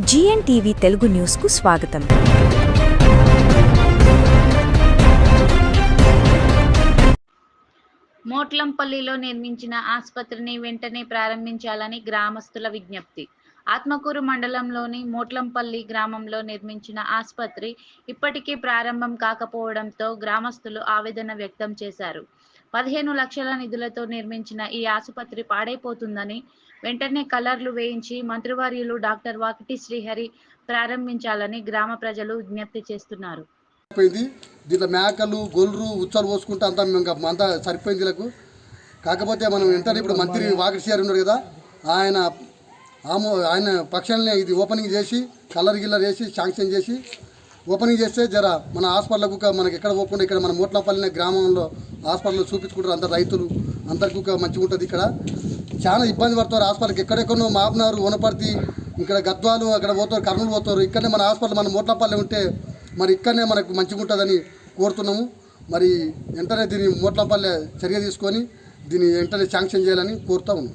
GN TV Telugu న్యూస్కు స్వాగతం. మోట్లంపల్లిలో నిర్మించిన ఆసుపత్రిని వెంటనే ప్రారంభించాలని గ్రామస్తుల విజ్ఞప్తి. ఆత్మకూరు మండలంలోని మోట్లంపల్లి గ్రామంలో నిర్మించిన ఆసుపత్రి ఇప్పటికీ ప్రారంభం కాకపోవడంతో గ్రామస్తులు ఆవేదన వ్యక్తం చేశారు. పదిహేను లక్షల నిధులతో నిర్మించిన ఈ ఆసుపత్రి పాడైపోతుందని వెంటనే కలర్లు వేయించి మంత్రివర్యులు డాక్టర్ వాకిటి శ్రీహరి ప్రారంభించాలని గ్రామ ప్రజలు విజ్ఞప్తి చేస్తున్నారు. దీంట్లో మేకలు గొర్రెలు ఉచ్చలు పోసుకుంటే అంతా మేము అంతా సరిపోయింది కాకపోతే మనం వెంటనే ఇప్పుడు మంత్రి వాకిటి శ్రీహరి ఉన్నారు కదా ఆయన ఆమో ఆయన పక్షాన్ని ఇది ఓపెనింగ్ చేసి కలర్ గిల్లర్ వేసి శాంక్షన్ చేసి ఓపెనింగ్ చేస్తే జర మన హాస్పిటల్కు మనకి ఎక్కడ పోకుండా ఇక్కడ మన మూట్లపల్లి గ్రామంలో హాస్పిటల్ చూపించుకుంటారు అందరు రైతులు. అందరికీ మంచిగా ఉంటుంది ఇక్కడ. చాలా ఇబ్బంది పడతారు హాస్పిటల్కి. ఎక్కడెక్కడో మాబ్నారు వనపర్తి ఇక్కడ గద్వాలు అక్కడ పోతారు కర్నూలు పోతారు. ఇక్కడనే మన హాస్పిటల్ మన మూట్లపల్లి ఉంటే మరి ఇక్కడనే మనకు మంచిగా ఉంటుందని కోరుతున్నాము. మరి వెంటనే దీన్ని మూట్లపల్లె చర్య తీసుకొని దీన్ని వెంటనే శాంక్షన్ చేయాలని కోరుతా ఉన్నాం.